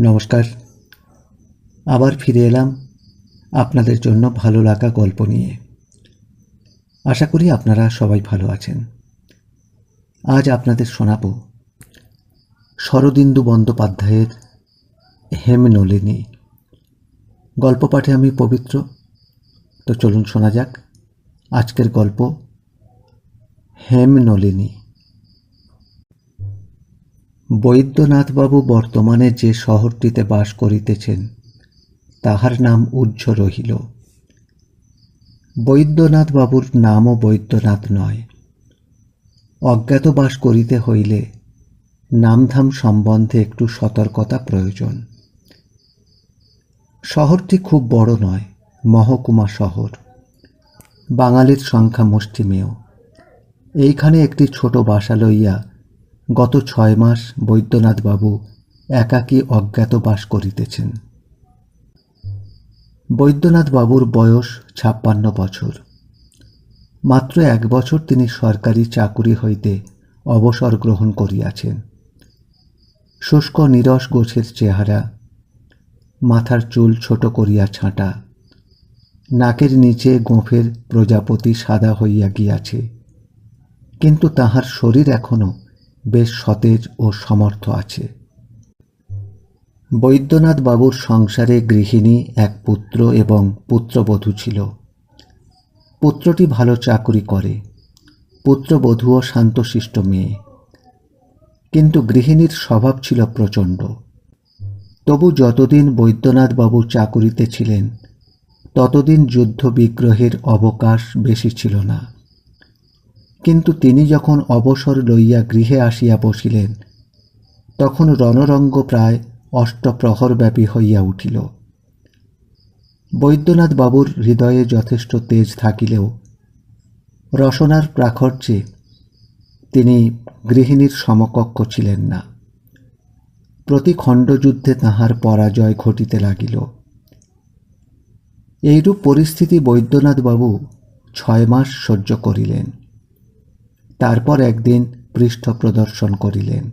নমস্কার। আবার ফিরে এলাম আপনাদের জন্য ভালো লাগা গল্প নিয়ে। আশা করি আপনারা সবাই ভালো আছেন। আজ আপনাদের শোনাব শরদিন্দু বন্দ্যোপাধ্যায়ের হেমনলিনী। গল্প পাঠে আমি পবিত্র। তো চলুন শোনা যাক আজকের গল্প হেমনলিনী। বৈদ্যনাথবাবু বর্তমানে যে শহরটিতে বাস করিতেছেন, তাহার নাম উজ্জ রহিল। বৈদ্যনাথবাবুর নামও বৈদ্যনাথ নয়। অজ্ঞাতবাস করিতে হইলে নামধাম সম্বন্ধে একটু সতর্কতা প্রয়োজন। শহরটি খুব বড় নয়, মহকুমা শহর। বাঙালির সংখ্যা মুষ্টিমেয়। এইখানে একটি ছোট বাসা লইয়া গত ছয় মাস বৈদ্যনাথবাবু একাকী অজ্ঞাত বাস করিতেছেন। বৈদ্যনাথবাবুর বয়স ছাপ্পান্ন বছর। মাত্র এক বছর তিনি সরকারি চাকুরি হইতে অবসর গ্রহণ করিয়াছেন। শুষ্ক নিরস গোছের চেহারা, মাথার চুল ছোট করিয়া ছাঁটা, নাকের নিচে গোঁফের প্রজাপতি সাদা হইয়া গিয়াছে। কিন্তু তাহার শরীর এখনও বেশ সতেজ ও সমর্থ আছে। বৈদ্যনাথ বাবুর সংসারে গৃহিণী, এক পুত্র এবং পুত্রবধূ ছিল। পুত্রটি ভালো চাকরি করে। পুত্রবধূও শান্তশিষ্ট মেয়ে। কিন্তু গৃহিণীর স্বভাব ছিল প্রচণ্ড। তবু যতদিন বৈদ্যনাথ বাবু চাকুরিতে ছিলেন, ততদিন যুদ্ধ বিগ্রহের অবকাশ বেশি ছিল না। কিন্তু তিনি যখন অবসর লইয়া গৃহে আসিয়া বসিলেন, তখন রণরঙ্গ প্রায় অষ্টপ্রহরব্যাপী হইয়া উঠিল। বৈদ্যনাথ বাবুর হৃদয়ে যথেষ্ট তেজ থাকিলেও রসনার প্রাখর্যে তিনি গৃহিণীর সমকক্ষ ছিলেন না। প্রতি খণ্ডযুদ্ধে তাহার পরাজয় ঘটিতে লাগিল। এইরূপ পরিস্থিতি বৈদ্যনাথবাবু ছয় মাস সহ্য করিলেন। তারপর একদিন পৃষ্ঠ প্রদর্শন করিলেন।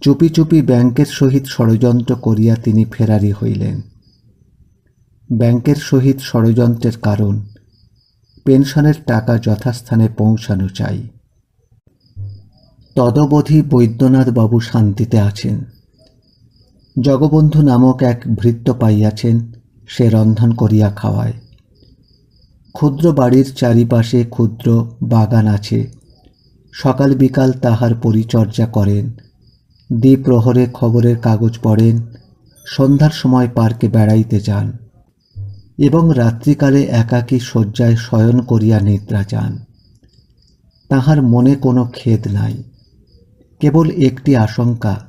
চুপি চুপি ব্যাংকের সহিত ষড়যন্ত্র করিয়া তিনি ফেরারি হইলেন। ব্যাংকের সহিত ষড়যন্ত্রের কারণ, পেনশনের টাকা যথাস্থানে পৌঁছানো চাই। তদবধি বৈদ্যনাথ বাবু শান্তিতে আছেন। জগবন্ধু নামক এক ভৃত্য পাইয়াছেন, সে রন্ধন করিয়া খাওয়ায়। ক্ষুদ্র বাড়ির চারিপাশে ক্ষুদ্র বাগান আছে। সকাল বিকাল তাহার পরিচর্যা করেন। দ্বিপ্রহরে খবরের কাগজ পড়েন। সন্ধ্যার সময় পার্কে বেড়াইতে যান এবং রাত্রিকালে একাকী শয্যায় শয়ন করিয়া নিদ্রা যান। তাহার মনে কোনো খেদ নাই। কেবল একটি আশঙ্কা,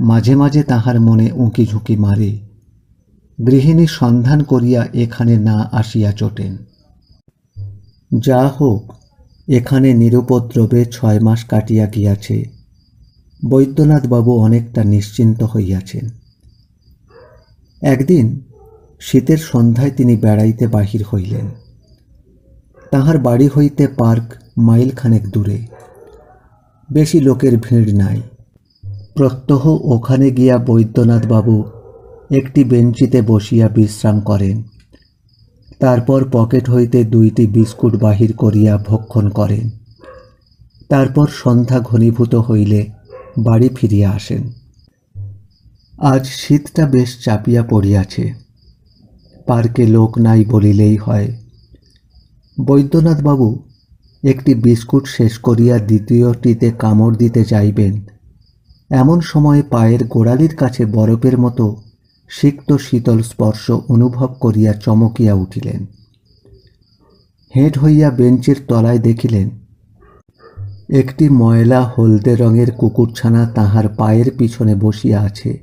মাঝে মাঝে তাহার মনে উঁকি ঝুঁকি মারে। গৃহিণী সন্ধান করিয়া এখানে না আসিয়া চটেন। যা হোক, এখানে নিরুপদ্রবে ছয় মাস কাটিয়া গিয়াছে। বৈদ্যনাথবাবু অনেকটা নিশ্চিন্ত হইয়াছেন। একদিন শীতের সন্ধ্যায় তিনি বেড়াইতে বাহির হইলেন। তাহার বাড়ি হইতে পার্ক মাইলখানেক দূরে। বেশি লোকের ভিড় নাই। প্রত্যহ ওখানে গিয়া বৈদ্যনাথবাবু একটি বেঞ্চিতে বসিয়া বিশ্রাম করেন। তারপর পকেট হইতে দুইটি বিস্কুট বাহির করিয়া ভক্ষণ করেন। তারপর সন্ধ্যা ঘনীভূত হইলে বাড়ি ফিরিয়া আসেন। আজ শীতটা বেশ চাপিয়া পড়িয়াছে। পার্কে লোক নাই বলিলেই হয়। বৈদ্যনাথবাবু একটি বিস্কুট শেষ করিয়া দ্বিতীয়টিতে কামড় দিতে যাইবেন। এমন সময় পায়ের গোড়ালির কাছে বরফের মতো সিক্ত শীতল স্পর্শ অনুভব করিয়া চমকিয়া উঠিলেন। হেঁট হইয়া বেঞ্চের তলায় দেখিলেন, একটি ময়লা হলদে রঙের কুকুরছানা তাহার পায়ের পিছনে বসিয়া আছে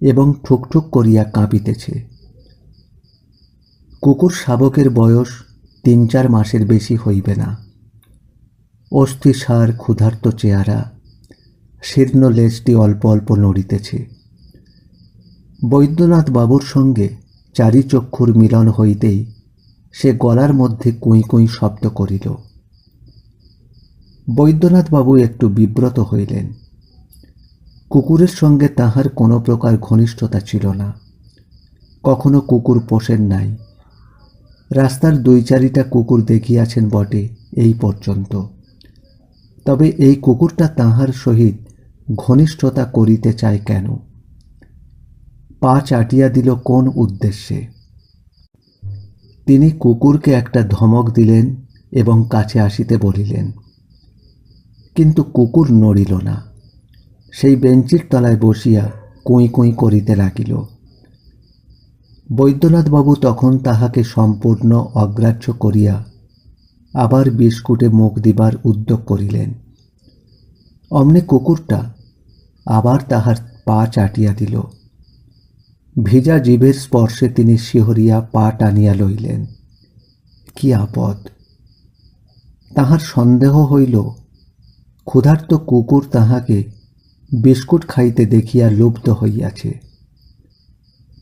এবং ঠুকঠুক করিয়া কাঁপিতেছে। কুকুর শাবকের বয়স তিন চার মাসের বেশি হইবে না। অস্থিসার, ক্ষুধার্ত চেহারা, শীর্ণ লেজটি অল্প অল্প নড়িতেছে। বৈদ্যনাথ বাবুর সঙ্গে চারি চক্ষুর মিলন হইতেই সে গলার মধ্যে কুঁই কুঁই শব্দ করিল। বৈদ্যনাথবাবু একটু বিব্রত হইলেন। কুকুরের সঙ্গে তাহার কোনো প্রকার ঘনিষ্ঠতা ছিল না। কখনো কুকুর পোষেন নাই। রাস্তার দুই চারিটা কুকুর দেখিয়াছেন বটে এই পর্যন্ত। তবে এই কুকুরটা তাহার সহিত ঘনিষ্ঠতা করিতে চায় কেন? পা চাটিয়া দিল কোন উদ্দেশ্যে। তিনি কুকুরকে একটা ধমক দিলেন এবং কাছে আসিতে বলিলেন, কিন্তু কুকুর নড়িল না। সেই বেঞ্চির তলায় বসিয়া কুঁই কুঁই করিতে লাগিল। বৈদ্যনাথবাবু তখন তাহাকে সম্পূর্ণ অগ্রাহ্য করিয়া আবার বিস্কুটে মুখ দিবার উদ্যোগ করিলেন। অমনি কুকুরটা আবার তাহার পা চাটিয়া দিল। ভিজা জীবের স্পর্শে তিনি শিহরিয়া পা টানিয়া লইলেন। কি আপদ! তাহার সন্দেহ হইল, ক্ষুধার্ত কুকুর তাহাকে বিস্কুট খাইতে দেখিয়া লুপ্ত হইয়াছে।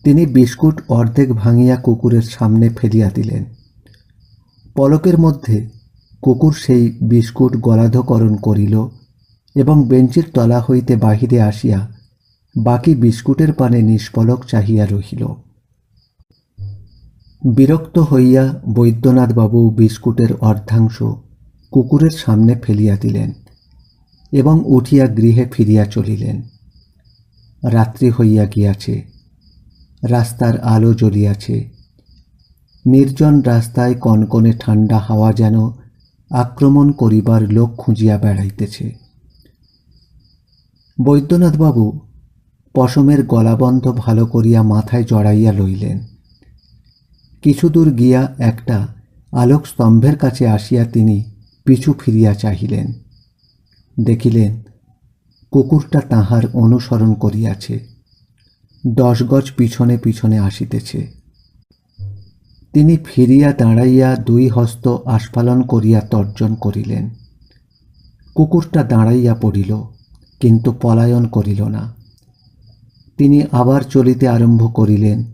তিনি বিস্কুট অর্ধেক ভাঙিয়া কুকুরের সামনে ফেলিয়া দিলেন। পলকের মধ্যে কুকুর সেই বিস্কুট গলাধকরণ করিল এবং বেঞ্চির তলা হইতে বাহিরে আসিয়া বাকি বিস্কুটের পানে নিষ্পলক চাহিয়া রহিল। বিরক্ত হইয়া বৈদ্যনাথবাবু বিস্কুটের অর্ধাংশ কুকুরের সামনে ফেলিয়া দিলেন এবং উঠিয়া গৃহে ফিরিয়া চলিলেন। রাত্রি হইয়া গিয়াছে, রাস্তার আলো জ্বলিয়াছে, নির্জন রাস্তায় কনকনে ঠান্ডা হাওয়া যেন আক্রমণ করিবার লোক খুঁজিয়া বেড়াইতেছে। বৈদ্যনাথবাবু পশমের গলাবন্ধ ভালো করিয়া মাথায় জড়াইয়া লইলেন। কিছু দূর গিয়া একটা আলোক স্তম্ভের কাছে আসিয়া তিনি পিছু ফিরিয়া চাহিলেন। দেখিলেন, কুকুরটা তাহার অনুসরণ করিয়াছে। দশ গজ পিছনে পিছনে আসিতেছে। তিনি ফিরিয়া দাঁড়াইয়া দুই হস্ত আস্ফালন করিয়া তর্জন করিলেন। কুকুরটা দাঁড়াইয়া পড়িল, কিন্তু পলায়ন করিল না। তিনি আবার চলিতে আরম্ভ করিলেন।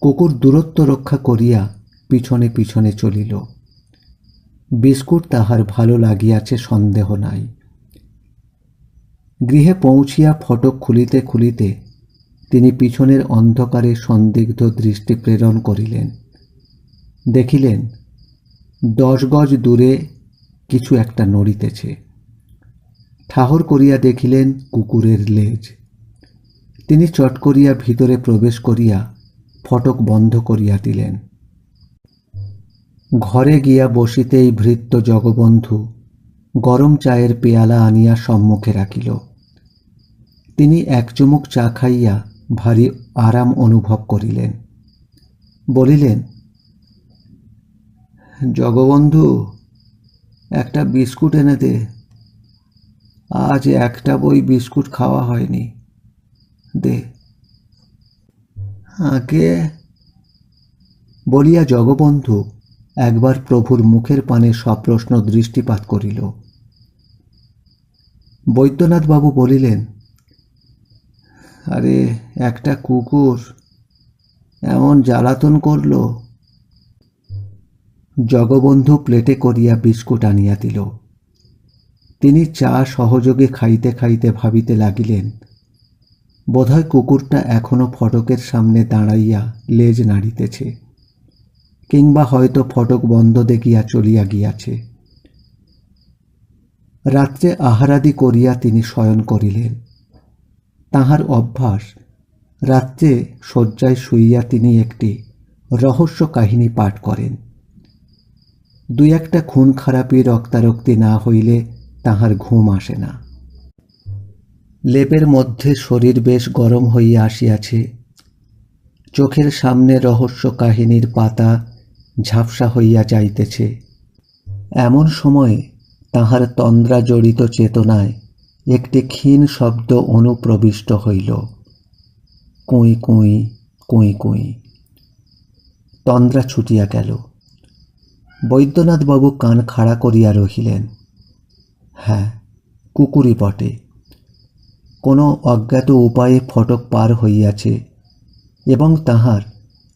কুকুর দূরত্ব রক্ষা করিয়া পিছনে পিছনে চলিল। বিস্কুট তাহার ভালো লাগিয়াছে, সন্দেহ নাই। গৃহে পৌঁছিয়া ফটক খুলিতে খুলিতে তিনি পিছনের অন্ধকারে সন্দিগ্ধ দৃষ্টি প্রেরণ করিলেন। দেখিলেন, দশ গজ দূরে কিছু একটা নড়িতেছে। ঠাহর করিয়া দেখিলেন কুকুরের লেজ। তিনি চট করিয়া ভিতরে প্রবেশ করিয়া ফটক বন্ধ করিয়া দিলেন। ঘরে গিয়া বসিতেই ভৃত্য জগবন্ধু গরম চায়ের পেয়ালা আনিয়া সম্মুখে রাখিল। তিনি এক চুমুক চা খাইয়া ভারী আরাম অনুভব করিলেন। বলিলেন, জগবন্ধু, একটা বিস্কুট এনে দে। আজ একটা বই বিস্কুট খাওয়া হয়নি। দে। আগে বলিয়া জগবন্ধু একবার প্রভুর মুখের পানে সপ্রশ্ন দৃষ্টিপাত করিল। বৈদ্যনাথবাবু বলিলেন, আরে, একটা কুকুর এমন জ্বালাতন করল। জগবন্ধু প্লেটে করিয়া বিস্কুট আনিয়া দিল। তিনি চা সহযোগে খাইতে খাইতে ভাবিতে লাগিলেন বোধহয় কুকুরটা এখনও ফটকের সামনে দাঁড়াইয়া লেজ নাড়িতেছে, কিংবা হয়তো ফটক বন্ধ দেখিয়া চলিয়া গিয়াছে। রাত্রে আহারাদি করিয়া তিনি শয়ন করিলেন। তাহার অভ্যাস, রাত্রে শয্যায় শুইয়া তিনি একটি রহস্য কাহিনী পাঠ করেন। দুই একটা খুন খারাপি রক্তারক্তি না হইলে তাহার ঘুম আসে না। লেপের মধ্যে শরীর বেশ গরম হইয়া আসিয়াছে। চোখের সামনে রহস্য কাহিনীর পাতা ঝাপসা হইয়া যাইতেছে। এমন সময়ে তাহার তন্দ্রা জড়িত চেতনায় একটি ক্ষীণ শব্দ অনুপ্রবিষ্ট হইল। কুঁই কুঁই কুঁই কুঁই। তন্দ্রা ছুটিয়া গেল। বৈদ্যনাথবাবু কান খাড়া করিয়া রহিলেন। হ্যাঁ কুকুরই বটে। কোনো অজ্ঞাত উপায়ে ফটক পার হইয়াছে এবং তাহার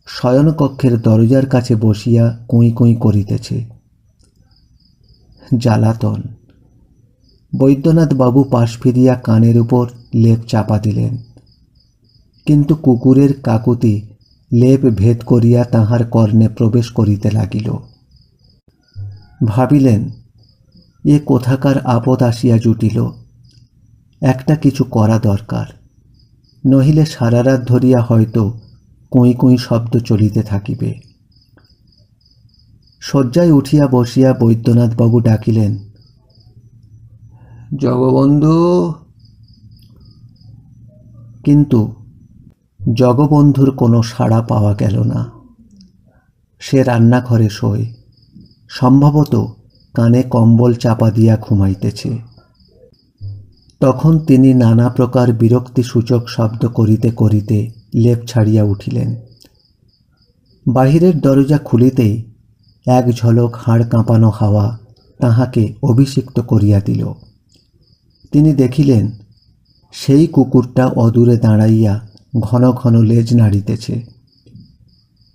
শয়নকক্ষের দরজার কাছে বসিয়া কুঁই কুঁই করিতেছে। জ্বালাতন। বৈদ্যনাথ বাবু পাশ ফিরিয়া কানের উপর লেপ চাপা দিলেন। কিন্তু কুকুরের কাকুতি লেপ ভেদ করিয়া তাহার কর্ণে প্রবেশ করিতে লাগিল। ভাবিলেন, এ কোথাকার আপদ আসিয়া জুটিল। একটা কিছু করা দরকার। নহিলে সারা রাত ধরিয়া হয়তো কুঁই কুঁই শব্দ চলিতে থাকিবে। শয্যায় উঠিয়া বসিয়া বৈদ্যনাথবাবু ডাকিলেন, জগবন্ধু! কিন্তু জগবন্ধুর কোনো সাড়া পাওয়া গেল না। সে রান্নাঘরে শোয়। সম্ভবত কানে কম্বল চাপা দিয়া ঘুমাইতেছে। তখন তিনি নানা প্রকার বিরক্তিসূচক শব্দ করিতে করিতে লেপ ছাড়িয়া উঠিলেন। বাহিরের দরজা খুলিতেই এক ঝলক হাড় কাঁপানো হাওয়া তাহাকে অভিষিক্ত করিয়া দিল। তিনি দেখিলেন, সেই কুকুরটা অদূরে দাঁড়াইয়া ঘন ঘন লেজ নাড়িতেছে।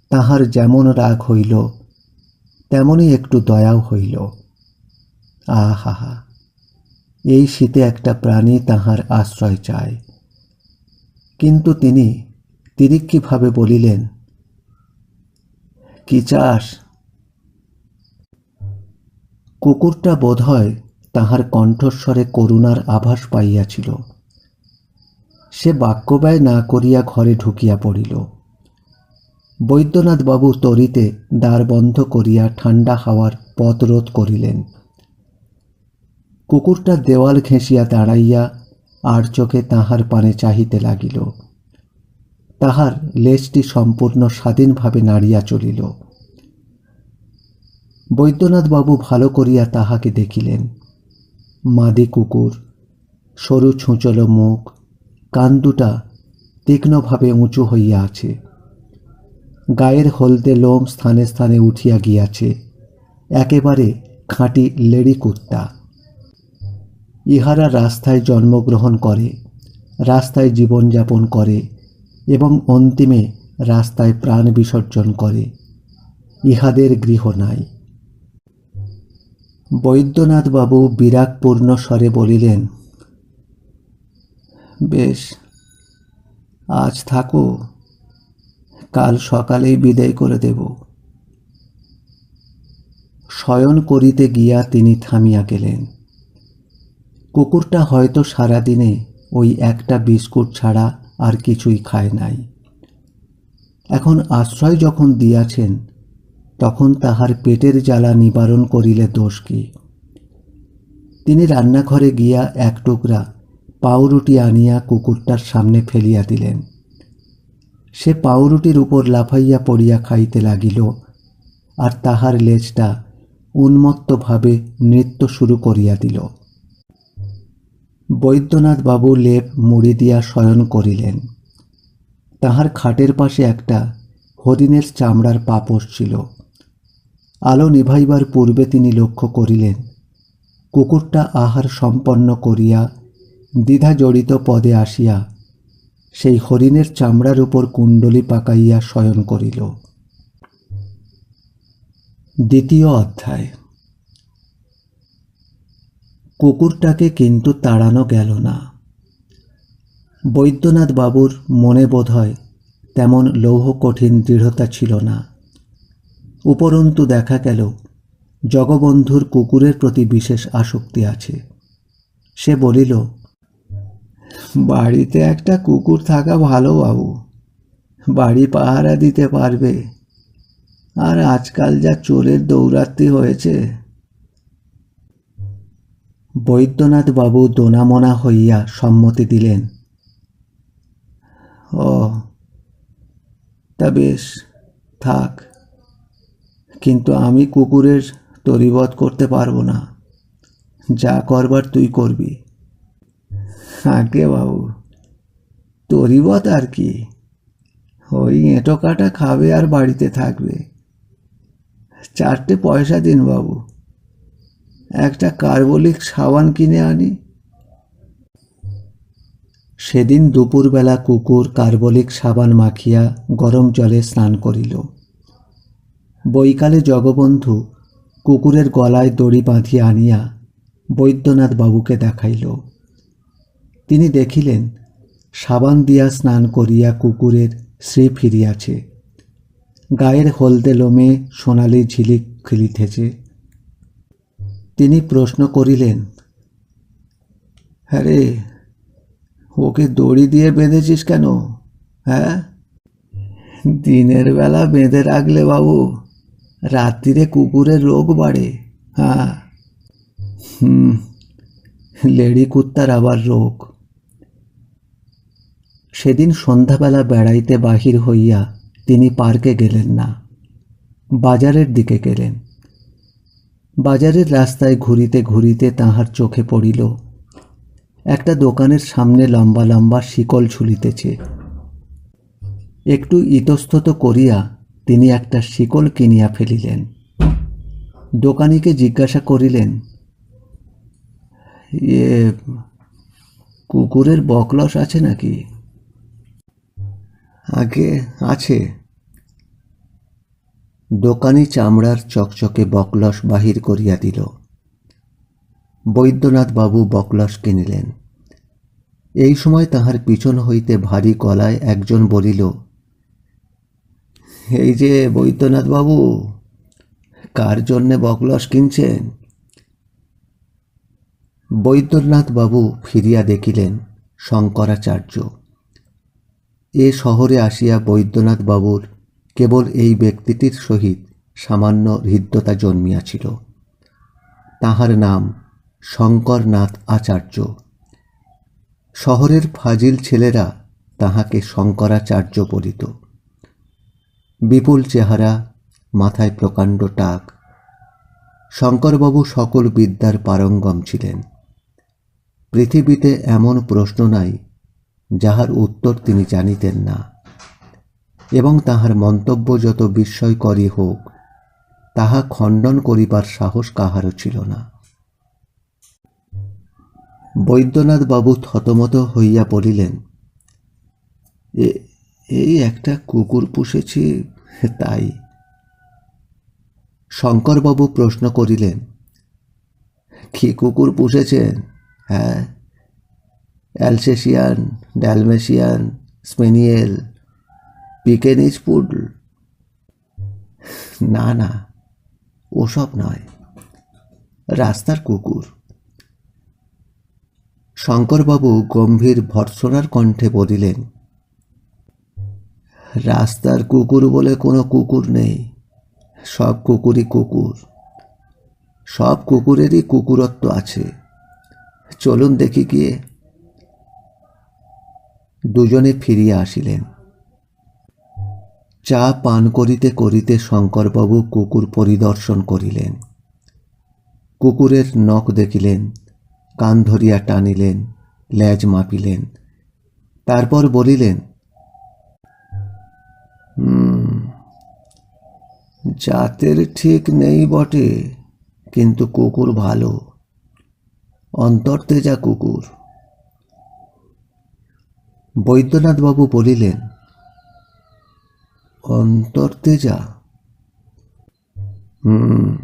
তাহার যেমন রাগ হইল, তেমনই একটু দয়াও হইল। আহা এই শীতে একটা প্রাণী তাহার আশ্রয় চায়। কিন্তু তিনি তিরিক্ষিভাবে বলিলেন, কি চাস? কুকুরটা বোধহয় তাহার কণ্ঠস্বরে করুণার আভাস পাইয়াছিল। সে বাক্যব্যয় না করিয়া ঘরে ঢুকিয়া পড়িল। বৈদ্যনাথবাবু তরিতে দ্বার বন্ধ করিয়া ঠান্ডা হাওয়ার পথ রোধ করিলেন। কুকুরটা দেওয়াল ঘেঁষিয়া দাঁড়াইয়া আর চোখে তাহার পানে চাহিতে লাগিল। তাহার লেজটি সম্পূর্ণ স্বাধীনভাবে নাড়িয়া চলিল। বৈদ্যনাথবাবু ভালো করিয়া তাহাকে দেখিলেন। মাদি কুকুর, সরু ছুঁচল মুখ, কান দুটা তীক্ষ্ণভাবে উঁচু হইয়া আছে। গায়ের হলদে লোম স্থানে স্থানে উঠিয়া গিয়াছে। একেবারে খাঁটি লেডি কুত্তা। ইহারা রাস্তায় জন্মগ্রহণ করে, রাস্তায় জীবনযাপন করে এবং অন্তিমে রাস্তায় প্রাণ বিসর্জন করে। ইহাদের গৃহ নাই। বৈদ্যনাথবাবু বিরাগপূর্ণ স্বরে বলিলেন, বেশ, আজ থাকো, কাল সকালেই বিদায় করে দেব। শয়ন করিতে গিয়া তিনি থামিয়া গেলেন। কুকুরটা হয়তো সারাদিনে ওই একটা বিস্কুট ছাড়া আর কিছুই খায় নাই। এখন আশ্রয় যখন দিয়াছেন, তখন তাহার পেটের জ্বালা নিবারণ করিলে দোষ কি? তিনি রান্নাঘরে গিয়া এক টুকরা পাউরুটি আনিয়া কুকুরটার সামনে ফেলিয়া দিলেন। সে পাউরুটির উপর লাফাইয়া পড়িয়া খাইতে লাগিল আর তাহার লেজটা উন্মত্তভাবে নৃত্য শুরু করিয়া দিল। বৈদ্যনাথ বাবু লেপ মুড়ি দিয়া শয়ন করিলেন। তাহার খাটের পাশে একটা হরিণের চামড়ার পাপস ছিল। আলো নিভাইবার পূর্বে তিনি লক্ষ্য করিলেন, কুকুরটা আহার সম্পন্ন করিয়া দ্বিধা জড়িত পদে আসিয়া সেই হরিণের চামড়ার উপর কুণ্ডলি পাকাইয়া শয়ন করিল। দ্বিতীয় অধ্যায়। কুকুরটাকে কিন্তু তাড়ানো গেল না। বৈদ্যনাথ বাবুর মনে বোধ হয় তেমন লৌহ কঠিন দৃঢ়তা ছিল না। উপরন্তু দেখা গেল, জগবন্ধুর কুকুরের প্রতি বিশেষ আসক্তি আছে। সে বলিল, বাড়িতে একটা কুকুর থাকা ভালো বাবু, বাড়ি পাহারা দিতে পারবে। আর আজকাল যা চোরের দৌরাত্রি হয়েছে বৈদ্যনাথ বাবু দোনামোনা হইয়া সম্মতি দিলেন। ও, তা বেশ, থাক। কিন্তু আমি কুকুরের তরিবধ করতে পারব না। যা করবার তুই করবি। আগে বাবু তরিবত আর কি? ওই এঁটো কাটা খাবে আর বাড়িতে থাকবে। চারটে পয়সা দিন বাবু। একটা কার্বলিক সাবান কিনে আনি। সেদিন দুপুরবেলা কুকুর কার্বলিক সাবান মাখিয়া গরম জলে স্নান করিল। বৈকালে জগবন্ধু কুকুরের গলায় দড়ি বাঁধিয়া আনিয়া বৈদ্যনাথ বাবুকে দেখাইল। তিনি দেখিলেন, সাবান দিয়া স্নান করিয়া কুকুরের শ্রী ফিরিয়াছে। গায়ের হলদে লোমে সোনালি ঝিলিক খেলিতেছে। তিনি প্রশ্ন করিলেন হ্যাঁ রে, ওকে দড়ি দিয়ে বেঁধেছিস কেন? হ্যাঁ? দিনের বেলা বেঁধে রাখলে বাবু, রাত্রিরে কুকুরের রোগ বাড়ে হ্যাঁ? হুম, লেডি কুত্তার আবার রোগ। সেদিন সন্ধ্যাবেলা বেড়াইতে বাহির হইয়া তিনি পার্কে গেলেন না, বাজারের দিকে গেলেন। বাজারের রাস্তায় ঘুরিতে ঘুরিতে তাহার চোখে পড়িল। একটা দোকানের সামনে লম্বা লম্বা শিকল ঝুলিতেছে। একটু ইতস্তত করিয়া তিনি একটা শিকল কিনিয়া ফেলিলেন। দোকানিকে জিজ্ঞাসা করিলেন ইয়ে কুকুরের বকলস আছে নাকি? আগে আছে। দোকানি চামড়ার চকচকে বকলস বাহির করিয়া দিল। বৈদ্যনাথ বাবু বকলস কিনিলেন। এই সময় তাহার পিছন হইতে ভারী কলায় একজন বলিল, এই যে বৈদ্যনাথ বাবু কার জন্যে বকলস কিনছেন? বৈদ্যনাথ বাবু ফিরিয়া দেখিলেন শঙ্করাচার্য। এ শহরে আসিয়া বৈদ্যনাথ বাবুর কেবল এই ব্যক্তিটির সহিত সামান্য হৃদ্যতা জন্মিয়াছিল। তাহার নাম শঙ্করনাথ আচার্য। শহরের ফাজিল ছেলেরা তাহাকে শঙ্করাচার্য বলিত। বিপুল চেহারা, মাথায় প্রকাণ্ড টাক। শঙ্করবাবু সকল বিদ্যার পারঙ্গম ছিলেন। পৃথিবীতে এমন প্রশ্ন নাই, যাহার উত্তর তিনি জানিতেন না। এবং তাহার মন্তব্য যত বিস্ময়করই হোক, তাহা খণ্ডন করিবার সাহস কাহারও ছিল না। বৈদ্যনাথ বাবু থতমত হইয়া বলিলেন এই একটা কুকুর পুষেছি, তাই? শঙ্করবাবু প্রশ্ন করিলেন, কি কুকুর পুষেছেন? হ্যাঁ Alsatian Dalmatian spaniel Pekingese poodle না না, ওসব নয়। রাস্তার কুকুর। শঙ্করবাবু গম্ভীর ভর্সনার কণ্ঠে বলিলেন, রাস্তার কুকুর বলে কোনো কুকুর নেই। সব কুকুরই কুকুর। সব কুকুরেরই কুকুরত্ব আছে। চলুন দেখি গিয়ে। দুজনে ফিরিয়া আসিলেন। চা পান করিতে করিতে শঙ্করবাবু কুকুর পরিদর্শন করিলেন। কুকুরের নখ দেখিলেন, কান ধরিয়া টানিলেন ল্যাজ মাপিলেন। তারপর বলিলেন জাতের ঠিক নেই বটে, কিন্তু কুকুর ভালো। অন্তর্তেজা কুকুর। বৈদ্যনাথবাবু বলিলেন অন্তর্তেজা হুম,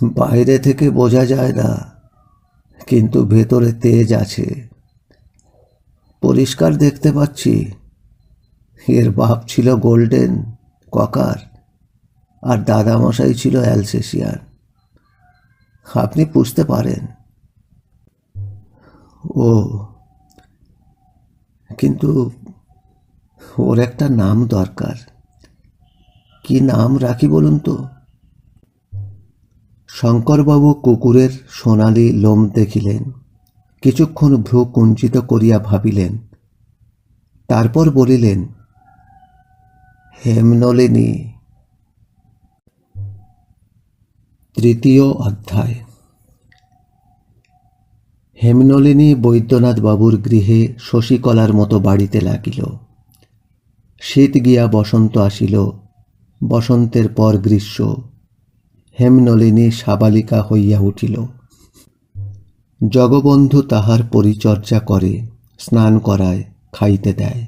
বাইরে থেকে বোঝা যায় না, কিন্তু ভেতরে তেজ আছে। পরিষ্কার দেখতে পাচ্ছি, এর বাপ ছিল গোল্ডেন ককার, আর দাদামশাই ছিল অ্যালসেসিয়ান আপনি বুঝতে পারেন। ও, কিন্তু ওর একটা নাম দরকার। কি নাম রাখি বলুন তো? শঙ্করবাবু কুকুরের সোনালি লোম দেখিলেন। কিছুক্ষণ ভ্রু কুঞ্চিত করিয়া ভাবিলেন। তারপর বলিলেন, হেমনলিনী, তৃতীয় অধ্যায়। হেমনলিনী বৈদ্যনাথ বাবুর গৃহে শশীকলার মতো বাড়িতে লাগিল। শীত গিয়া বসন্ত আসিল, বসন্তের পর গ্রীষ্ম। হেমনলিনী সাবালিকা হইয়া উঠিল। জগবন্ধু তাহার পরিচর্যা করে, স্নান করায়, খাইতে দেয়।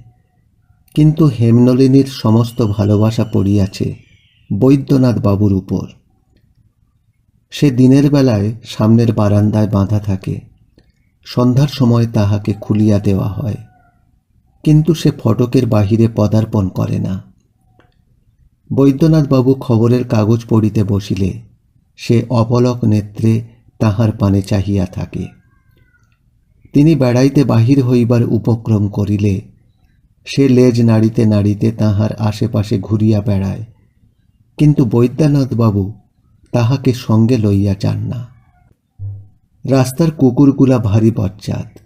কিন্তু হেমনলিনীর সমস্ত ভালোবাসা পড়িয়াছে বৈদ্যনাথ বাবুর উপর। সে দিনের বেলায় সামনের বারান্দায় বাঁধা থাকে, সন্ধ্যার সময় তাহাকে খুলিয়া দেওয়া হয়। কিন্তু সে ফটকের বাহিরে পদার্পণ করে না। বৈদ্যনাথবাবু খবরের কাগজ পড়িতে বসিলে, সে অপলক নেত্রে তাহার পানে চাহিয়া থাকে। তিনি বেড়াইতে বাহির হইবার উপক্রম করিলে, সে লেজ নাড়িতে নাড়িতে তাহার আশেপাশে ঘুরিয়া বেড়ায়। কিন্তু বৈদ্যনাথবাবু তাহাকে সঙ্গে লইয়া যান না। রাস্তার কুকুরগুলা ভারী বজ্জাত।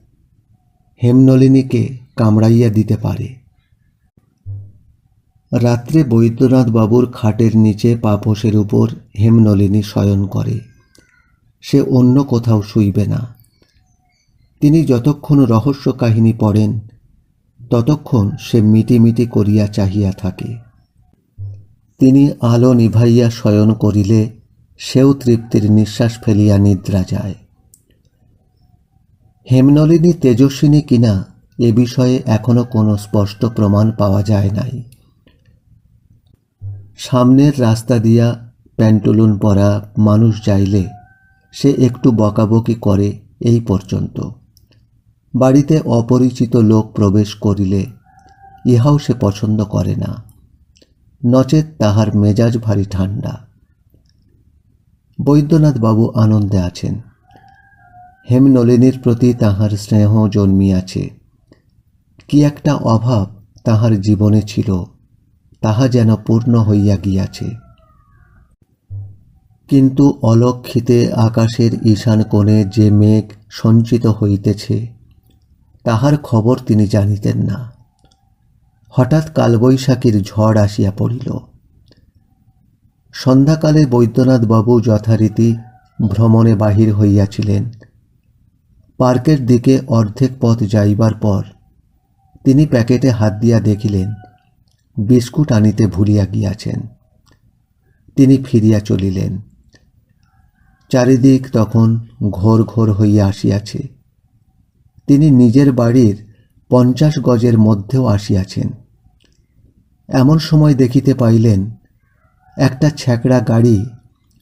হেমনলিনীকে কামড়াইয়া দিতে পারে। রাত্রে বৈদ্যনাথ বাবুর খাটের নিচে পাপোশের উপর হেমনলিনী শয়ন করে। সে অন্য কোথাও শুইবে না। তিনি যতক্ষণ রহস্য কাহিনী পড়েন, ততক্ষণ সে মিটিমিটি করিয়া চাহিয়া থাকে। তিনি আলো নিভাইয়া শয়ন করিলে সেও তৃপ্তির নিঃশ্বাস ফেলিয়া নিদ্রা যায়। হেমনলিনী তেজস্বিনী কিনা এ বিষয়ে এখনও কোনো স্পষ্ট প্রমাণ পাওয়া যায় নাই। সামনের রাস্তা দিয়া প্যান্টুলুন পরা মানুষ যাইলে সে একটু বকাবকি করে এই পর্যন্ত। বাড়িতে অপরিচিত লোক প্রবেশ করিলে ইহাও সে পছন্দ করে না। নচেত তাহার মেজাজ ভারী ঠান্ডা বৈদ্যনাথ বাবু আনন্দে আছেন। হেমনলিনীর প্রতি তাহার স্নেহ জন্মিয়াছে। কি একটা অভাব তাহার জীবনে ছিল, তাহা যেন পূর্ণ হইয়া গিয়াছে। কিন্তু অলক্ষিতে আকাশের ঈশান কোণে যে মেঘ সঞ্চিত হইতেছে, তাহার খবর তিনি জানিতেন না। হঠাৎ কালবৈশাখীর ঝড় আসিয়া পড়িল। সন্ধ্যাকালে বৈদ্যনাথবাবু যথারীতি ভ্রমণে বাহির হইয়াছিলেন। পার্কের দিকে অর্ধেক পথ যাইবার পর তিনি প্যাকেটে হাত দিয়া দেখিলেন, বিস্কুট আনিতে ভুলিয়া গিয়াছেন। তিনি ফিরিয়া চলিলেন। চারিদিক তখন ঘোর ঘোর হইয়া আসিয়াছে। তিনি নিজের বাড়ির পঞ্চাশ গজের মধ্যেও আসিয়াছেন। এমন সময় দেখিতে পাইলেন, একটা ছ্যাকড়া গাড়ি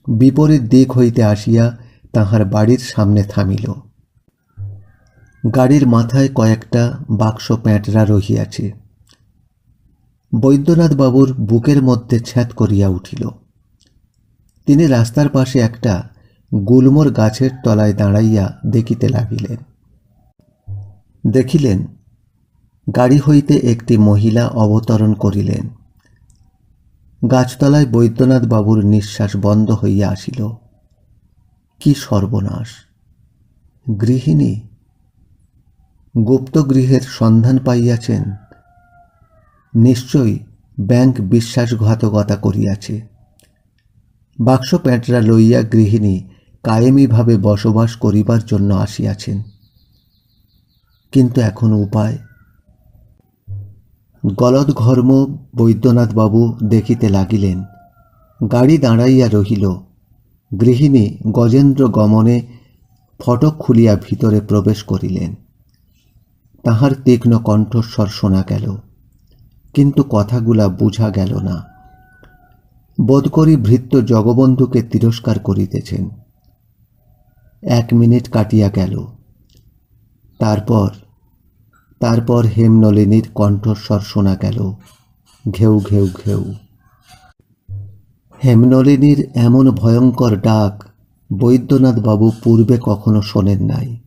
বিপরীত দিক হইতে আসিয়া তাহার বাড়ির সামনে থামিল। গাড়ির মাথায় কয়েকটা বাক্স প্যাঁটরা রহিয়াছে। বৈদ্যনাথ বাবুর বুকের মধ্যে ছ্যাঁত করিয়া উঠিল। তিনি রাস্তার পাশে একটা গুলমোর গাছের তলায় দাঁড়াইয়া দেখিতে লাগিলেন। দেখিলেন, গাড়ি হইতে একটি মহিলা অবতরণ করিলেন। গাছতলায় বৈদ্যনাথ বাবুর নিঃশ্বাস বন্ধ হইয়া আসিল। কি সর্বনাশ! গৃহিণী গুপ্ত গৃহের সন্ধান পাইয়াছেন। নিশ্চয়ই ব্যাংক বিশ্বাসঘাতকতা করিয়াছে। বাক্স প্যাঁটরা লইয়া গৃহিণী কায়েমিভাবে বসবাস করিবার জন্য আসিয়াছেন। কিন্তু এখন উপায়? গলদ ঘর্ম বৈদ্যনাথবাবু দেখিতে লাগিলেন। গাড়ি দাঁড়াইয়া রহিল। গৃহিণী গজেন্দ্র গমনে ফটক খুলিয়া ভিতরে প্রবেশ করিলেন। তাহার তীক্ষ্ণ কণ্ঠস্বর শোনা গেল, কিন্তু কথাগুলা বুঝা গেল না। বোধ করি ভৃত্য জগবন্ধুকে তিরস্কার করিতেছেন। এক মিনিট কাটিয়া গেল। তারপর তারপর হেমনলিনীর কণ্ঠস্বর শোনা গেল, ঘেউ ঘেউ ঘেউ। হেমনলিনীর এমন ভয়ঙ্কর ডাক বৈদ্যনাথ বাবু পূর্বে কখনো শোনেন নাই।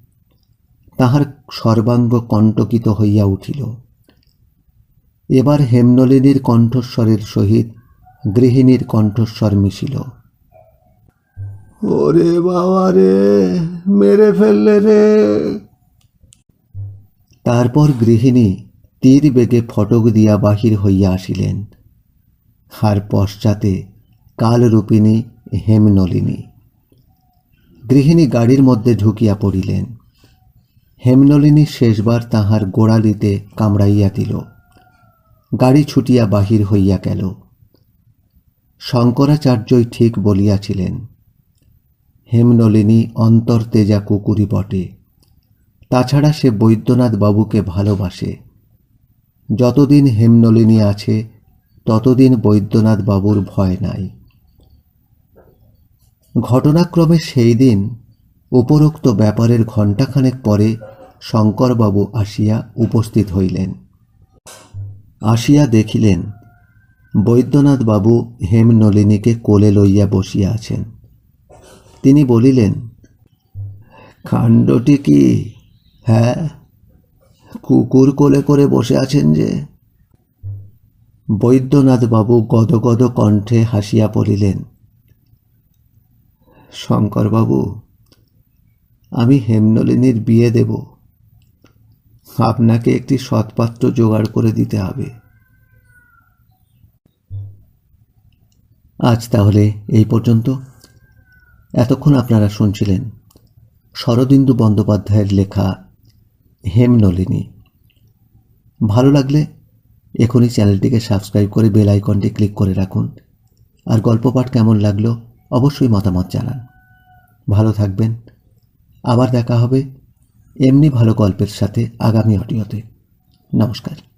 তাহার সর্বাঙ্গ কণ্টকিত হইয়া উঠিল। এবার হেমনলিনীর কণ্ঠস্বরের সহিত গৃহিণীর কণ্ঠস্বর মিশিল। ওরে বাবা রে মেরে ফেললে রে। তারপর গৃহিণী তীর বেগে ফটক দিয়া বাহির হইয়া আসিলেন। আর পশ্চাতে কালরূপিণী হেমনলিনী। গৃহিণী গাড়ির মধ্যে ঢুকিয়া পড়িলেন। হেমনলিনী শেষবার তাহার গোড়ালিতে কামড়াইয়া দিল। গাড়ি ছুটিয়া বাহির হইয়া গেল। শঙ্করাচার্যই ঠিক বলিয়াছিলেন, হেমনলিনী অন্তর্তেজা কুকুরি বটে। তাছাড়া সে বৈদ্যনাথ বাবুকে ভালোবাসে। যতদিন হেমনলিনী আছে, ততদিন বৈদ্যনাথ বাবুর ভয় নাই। ঘটনাক্রমে সেই দিন উপরোক্ত ব্যাপারের ঘণ্টাখানেক পরে শঙ্করবাবু আসিয়া উপস্থিত হইলেন। আসিয়া দেখিলেন, বৈদ্যনাথবাবু হেমনলিনীকে কোলে লইয়া বসিয়া আছেন। তিনি বলিলেন, কাণ্ডটি কি? হ্যাঁ কুকুর কোলে করে বসে আছেন যে? বৈদ্যনাথবাবু গদগদ কণ্ঠে হাসিয়া পড়িলেন শঙ্করবাবু, আমি হেমনলিনীর বিয়ে দেব। আপনাকে একটি সৎপাত্র জোগাড় করে দিতে হবে। আজ তাহলে এই পর্যন্ত। এতক্ষণ আপনারা শুনছিলেন শরদিন্দু বন্দ্যোপাধ্যায়ের লেখা হেমনলিনী। ভালো লাগলে এখনই চ্যানেলটিকে সাবস্ক্রাইব করে বেল আইকনটি ক্লিক করে রাখুন। আর গল্প পাঠ কেমন লাগল অবশ্যই মতামত জানান। ভালো থাকবেন। আবার দেখা হবে এমনি ভালো গল্পের সাথে আগামী অডিওতে। নমস্কার।